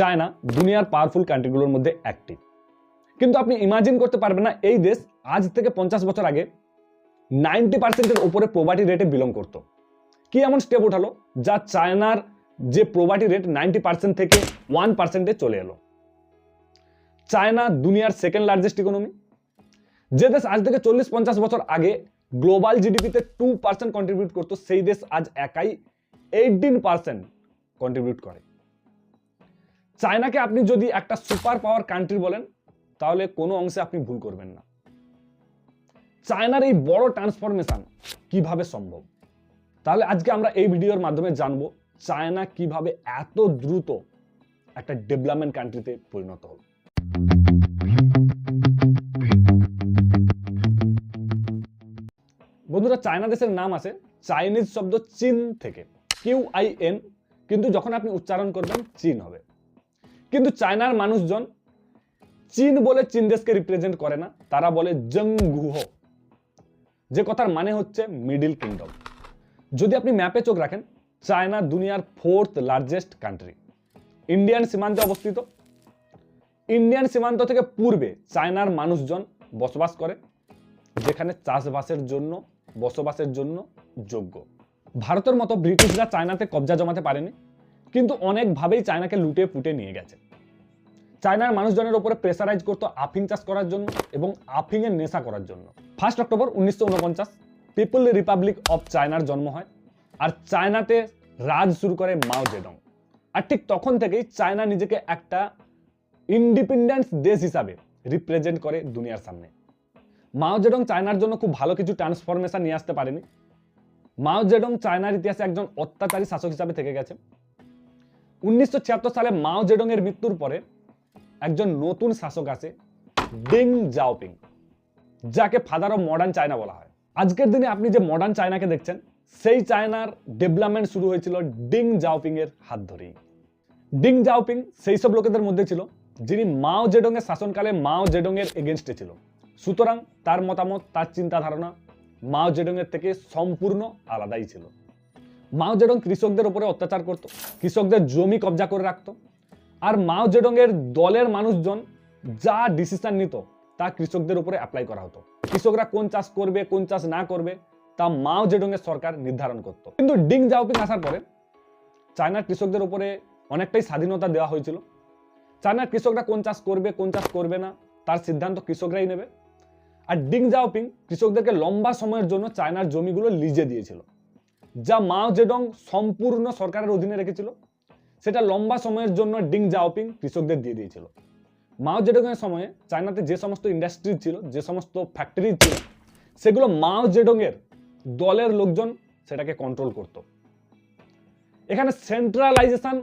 China দুনিয়ার powerful কান্ট্রিগুলোর মধ্যে একটি। কিন্তু আপনি ইমাজিন করতে পারবেন না, এই দেশ আজ থেকে পঞ্চাশ বছর আগে নাইনটি পার্সেন্টের উপরে প্রোভার্টি রেটে বিলং করত। কি এমন স্টেপ উঠালো? যা চায়নার যে প্রোভার্টি রেট নাইনটি পার্সেন্ট থেকে ওয়ান পার্সেন্টে চলে এলো। চায়না দুনিয়ার সেকেন্ড লার্জেস্ট ইকোনমি যে দেশ আজ থেকে চল্লিশ পঞ্চাশ বছর আগে গ্লোবাল জিডিপিতে টু পার্সেন্ট কন্ট্রিবিউট করতো, সেই দেশ আজ একাই এইটিন পার্সেন্ট কন্ট্রিবিউট করে। চায়নাকে আপনি যদি একটা সুপার পাওয়ার কান্ট্রি বলেন, তাহলে কোনো অংশে আপনি ভুল করবেন না। চায়নার এই বড় ট্রান্সফরমেশন কীভাবে সম্ভব? তাহলে আজকে আমরা এই ভিডিওর মাধ্যমে জানব চায়না কীভাবে এত দ্রুত একটা ডেভেলপমেন্ট কান্ট্রিতে পরিণত হলো। বন্ধুরা, চায়না দেশের নাম আছে চাইনিজ শব্দ চীন থেকে কিউ আই এন কিন্তু যখন আপনি উচ্চারণ করবেন, চীন হবে। কিন্তু চায়নার মানুষজন চীন বলে চীন দেশকে রিপ্রেজেন্ট করে না, তারা বলে জংগুহ যে কথার মানে হচ্ছে মিডিল কিংডম যদি আপনি ম্যাপে চোখ রাখেন, চায়না দুনিয়ার ফোর্থ লার্জেস্ট কান্ট্রি ইন্ডিয়ান সীমান্তে অবস্থিত। ইন্ডিয়ান সীমান্ত থেকে পূর্বে চায়নার মানুষজন বসবাস করে, যেখানে চাষবাসের জন্য, বসবাসের জন্য যোগ্য। ভারতের মতো ব্রিটিশরা চায়নাতে কবজা জমাতে পারেনি। কিন্তু অনেকভাবেই চায়নাকে লুটে ফুটে নিয়ে গেছে। চায়নার মানুষজনের ওপরে প্রেসারাইজ করতো আফিং চাষ করার জন্য এবং আফিং এর নেশা করার জন্য। ফার্স্ট অক্টোবর উনিশশো উনপঞ্চাশ পিপল রিপাবলিক অফ চায়নার জন্ম হয় আর চায়নাতে রাজ শুরু করে মাও জেডং আর ঠিক তখন থেকেই চায়না নিজেকে একটা ইন্ডিপেন্ডেন্স দেশ হিসাবে রিপ্রেজেন্ট করে দুনিয়ার সামনে। মাও জেডং চায়নার জন্য খুব ভালো কিছু ট্রান্সফরমেশন নিয়ে আসতে পারেনি। মাও জেডং চায়নার ইতিহাসে একজন অত্যাচারী শাসক হিসাবে থেকে গেছে। উনিশশো ছিয়াত্তর সালে মাও জেডং এর মৃত্যুর পরে একজন নতুন শাসক আসে, ডিং জাওপিং যাকে ফাদার অফ মডার্ন চায়না বলা হয়। আজকের দিনে আপনি যে মডার্ন চায়নাকে দেখছেন, সেই চায়নার ডেভেলপমেন্ট শুরু হয়েছিল ডিং জাওপিং এর হাত ধরেই। ডিং জাওপিং সেই সব লোকেদের মধ্যে ছিল, যিনি মাও জেডং এর শাসনকালে মাও জেডং এর এগেনস্টে ছিল। সুতরাং তার মতামত, তার চিন্তা ধারণা মাও জেডং এর থেকে সম্পূর্ণ আলাদাই ছিল। মাও জেডং কৃষকদের উপরে অত্যাচার করত, কৃষকদের জমি কবজা করে রাখত। আর মাও জেডং এর দলের মানুষজন যা ডিসিশন নিত, তা কৃষকদের উপরে অ্যাপ্লাই করা হতো। কৃষকরা কোন চাষ করবে, কোন চাষ না করবে, তা মাও জেডং এর সরকার নির্ধারণ করত। কিন্তু ডিং জাওপিং আসার পরে চায়নার কৃষকদের উপরে অনেকটাই স্বাধীনতা দেওয়া হয়েছিল। চায়নার কৃষকরা কোন চাষ করবে, কোন চাষ করবে না, তার সিদ্ধান্ত কৃষকরাই নেবে। আর ডিং জাওপিং কৃষকদেরকে লম্বা সময়ের জন্য চায়নার জমিগুলো লিজে দিয়েছিল। যা মাও জেডং সম্পূর্ণ সরকারের অধীনে রেখেছিল, সেটা লম্বা সময়ের জন্য ডিং জাওপিং কৃষকদের দিয়ে দিয়েছিল। মাও জেডং এর সময়ে চায়নাতে যে সমস্ত ইন্ডাস্ট্রি ছিল, যে সমস্ত ফ্যাক্টরি ছিল, সেগুলো মাও জেডং এর দলের লোকজন সেটাকে কন্ট্রোল করত। এখানে সেন্ট্রালাইজেশন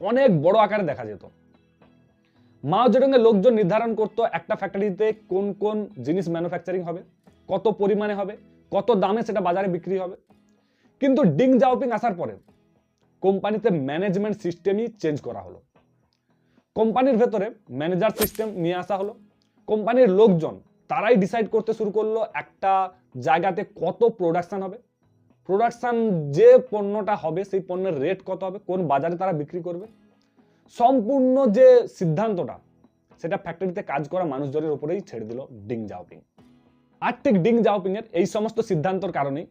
অনেক বড় আকারে দেখা যেত। মাও জেডং এর লোকজন নির্ধারণ করতো একটা ফ্যাক্টরিতে কোন কোন জিনিস ম্যানুফ্যাকচারিং হবে, কত পরিমাণে হবে, কত দামে সেটা বাজারে বিক্রি হবে কিন্তু ডিং জাওপিং আসার পরে কোম্পানিতে ম্যানেজমেন্ট সিস্টেমই চেঞ্জ করা হলো। কোম্পানির ভেতরে ম্যানেজার সিস্টেম নিয়ে আসা হলো। কোম্পানির লোকজন তারাই ডিসাইড করতে শুরু করল একটা জায়গাতে কত প্রোডাকশান হবে, প্রোডাকশান যে পণ্যটা হবে সেই পণ্যের রেট কত হবে, কোন বাজারে তারা বিক্রি করবে। সম্পূর্ণ যে সিদ্ধান্তটা, সেটা ফ্যাক্টরিতে কাজ করা মানুষজনের উপরেই ছেড়ে দিল ডিং জাওপিং। আর ঠিক ডিং জাওপিং এর এই সমস্ত সিদ্ধান্তর কারণেই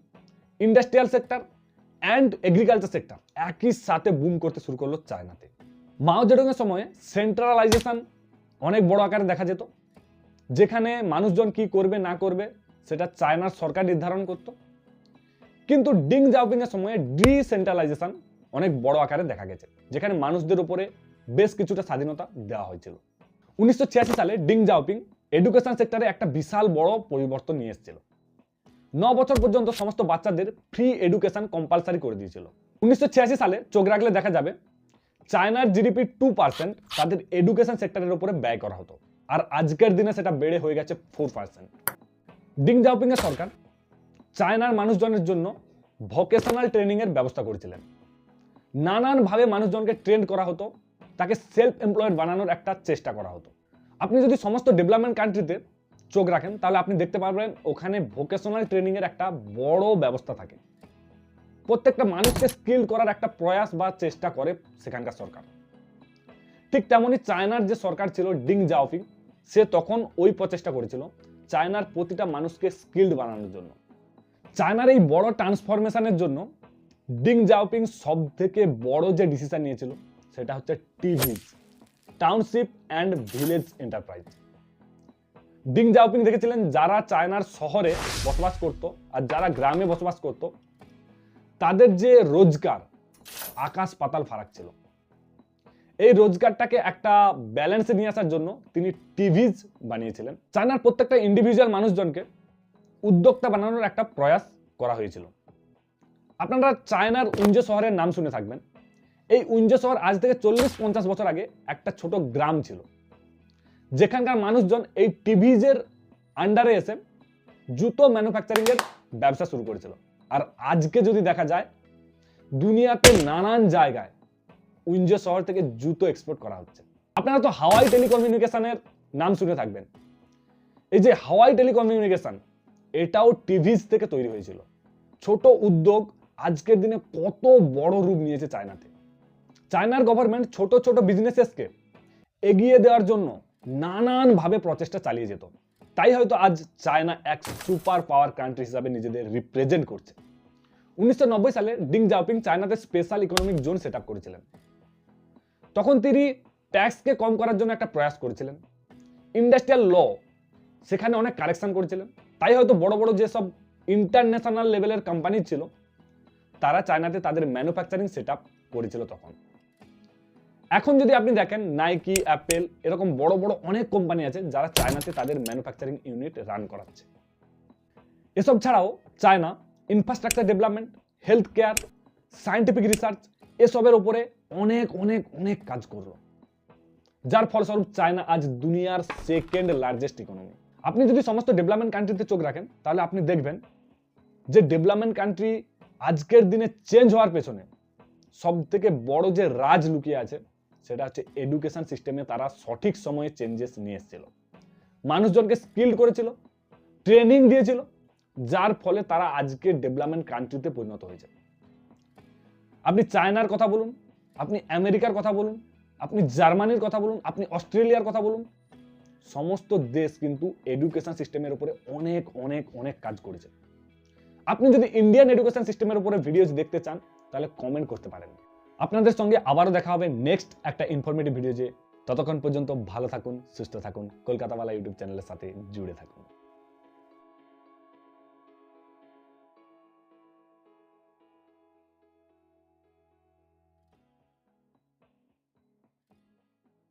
industrial sector and agriculture sector একই সাথে বুম করতে শুরু করল চায়নাতে। মাও জেডং এর সময়ে সেন্ট্রালাইজেশন অনেক বড় আকারে দেখা যেত, যেখানে মানুষজন কি করবে, না করবে, সেটা চায়নার সরকার নির্ধারণ করত। কিন্তু ডিং জাওপিং এর সময়ে ডিসেন্ট্রালাইজেশন অনেক বড় আকারে দেখা গেছে, যেখানে মানুষদের উপরে বেশ কিছুটা স্বাধীনতা দেওয়া হয়েছিল। উনিশশো ছিয়াশি সালে ডিং জাওপিং এডুকেশন সেক্টরে একটা বিশাল বড় পরিবর্তন নিয়ে এসেছিল। ন বছর পর্যন্ত সমস্ত বাচ্চাদের ফ্রি এডুকেশন কম্পালসারি করে দিয়েছিল। উনিশশো ছিয়াশি সালে চোখ রাখলে দেখা যাবে, চায়নার জিডিপি টু পার্সেন্ট তাদের এডুকেশন সেক্টরের উপরে ব্যয় করা হতো। আর আজকের দিনে সেটা বেড়ে হয়ে গেছে ফোর পার্সেন্ট ডিং জাওপিং এর সরকার চায়নার মানুষজনের জন্য ভোকেশনাল ট্রেনিং এর ব্যবস্থা করেছিলেন। নানানভাবে মানুষজনকে ট্রেন করা হতো, তাকে সেলফ এমপ্লয়েড বানানোর একটা চেষ্টা করা হতো। আপনি যদি সমস্ত ডেভেলপমেন্ট কান্ট্রিতে চোখ রাখেন, তাহলে আপনি দেখতে পারবেন ওখানে ভোকেশনাল ট্রেনিং এর একটা বড় ব্যবস্থা থাকে। প্রত্যেকটা মানুষকে স্কিল করার একটা প্রয়াস বা চেষ্টা করে সেখানকার সরকার। ঠিক তেমনই চায়নার যে সরকার ছিল, ডিং জাওপিং সে তখন ওই প্রচেষ্টা করেছিল চায়নার প্রতিটা মানুষকে স্কিল্ড বানানোর জন্য। চায়নার এই বড় ট্রান্সফরমেশনের জন্য ডিং জাওপিং সব থেকে বড় যে ডিসিশন নিয়েছিল, সেটা হচ্ছে TVEs township and village enterprise Deng Xiaoping দেখেছিলেন, যারা চায়নার শহরে বসবাস করত আর যারা গ্রামে বসবাস করত, তাদের যে রোজগার, আকাশ পাতাল ফারাক ছিল। এই রোজগারটাকে একটা ব্যালেন্সে নিয়ে আসার জন্য তিনি টিভিজ বানিয়েছিলেন। চায়নার প্রত্যেকটা ইন্ডিভিজুয়াল মানুষজনকে উদ্যোক্তা বানানোর একটা প্রয়াস করা হয়েছিল। আপনারা চায়নার উঞ্জে শহরের নাম শুনে থাকবেন। এই উঞ্জে শহর আজ থেকে চল্লিশ পঞ্চাশ বছর আগে একটা ছোট গ্রাম ছিল। যেখানকার মানুষজন এই টিভিজের আন্ডারে এসে জুতো ম্যানুফ্যাকচারিং এর ব্যবসা শুরু করেছিল। আর আজকে যদি দেখা যায়, দুনিয়াতে নানান জায়গায় উইঞ্জে শহর থেকে জুতো এক্সপোর্ট করা হচ্ছে। আপনারা তো হাওয়াই টেলিকমিউনিকেশনের নাম শুনে থাকবেন। এই যে হাওয়াই টেলিকমিউনিকেশন, এটাও টিভিজ থেকে তৈরি হয়েছিল। ছোট উদ্যোগ আজকের দিনে কত বড় রূপ নিয়েছে চায়নাতে। চায়নার গভর্নমেন্ট ছোট ছোট বিজনেসেসকে এগিয়ে দেওয়ার জন্য নানানভাবে প্রচেষ্টা চালিয়ে যেত। তাই হয়তো আজ চায়না এক সুপার পাওয়ার কান্ট্রি হিসাবে নিজেদের রিপ্রেজেন্ট করছে। উনিশশো নব্বই সালে ডিং জাওপিং চায়নাতে স্পেশাল ইকোনমিক জোন সেট করেছিলেন। তখন তিনি ট্যাক্সকে কম করার জন্য একটা প্রয়াস করেছিলেন। ইন্ডাস্ট্রিয়াল ল সেখানে অনেক কারেকশন করেছিলেন। তাই হয়তো বড় বড় যেসব ইন্টারন্যাশনাল লেভেলের কোম্পানি ছিল, তারা চায়নাতে তাদের ম্যানুফ্যাকচারিং সেট করেছিল তখন। এখন যদি আপনি দেখেন নাইকি অ্যাপেল এরকম বড় বড় অনেক কোম্পানি আছে যারা চায়নাতে তাদের ম্যানুফ্যাকচারিং ইউনিট রান করাচ্ছে। এসব ছাড়াও China infrastructure development health care scientific research এসবের উপরে অনেক অনেক অনেক কাজ করল। যার ফলস্বরূপ চায়না আজ দুনিয়ার সেকেন্ড লার্জেস্ট ইকোনমি আপনি যদি সমস্ত ডেভেলপমেন্ট কান্ট্রিতে চোখ রাখেন, তাহলে আপনি দেখবেন যে ডেভেলপমেন্ট কান্ট্রি আজকের দিনে চেঞ্জ হওয়ার পেছনে সব থেকে বড় যে রাজ লুকিয়ে আছে সেটা হচ্ছে এডুকেশন সিস্টেমে তারা সঠিক সময়ে চেঞ্জেস নিয়ে এসেছিল। মানুষজনকে স্কিল্ড করেছিল ট্রেনিং দিয়েছিল, যার ফলে তারা আজকে ডেভেলপমেন্ট কান্ট্রিতে পরিণত হয়েছে। আপনি চায়নার কথা বলুন, আপনি আমেরিকার কথা বলুন, আপনি জার্মানির কথা বলুন, আপনি অস্ট্রেলিয়ার কথা বলুন, সমস্ত দেশ কিন্তু এডুকেশন সিস্টেমের উপরে অনেক অনেক অনেক কাজ করেছে। আপনি যদি ইন্ডিয়ান এডুকেশন সিস্টেমের উপরে ভিডিওস দেখতে চান, তাহলে কমেন্ট করতে পারেন। আপনাদের সঙ্গে আবারও দেখা হবে নেক্সট একটা ইনফরমেটিভ ভিডিও যে ততক্ষণ পর্যন্ত ভালো থাকুন, সুস্থ থাকুন। কলকাতাওয়ালা ইউটিউব চ্যানেলের সাথে জুড়ে থাকুন।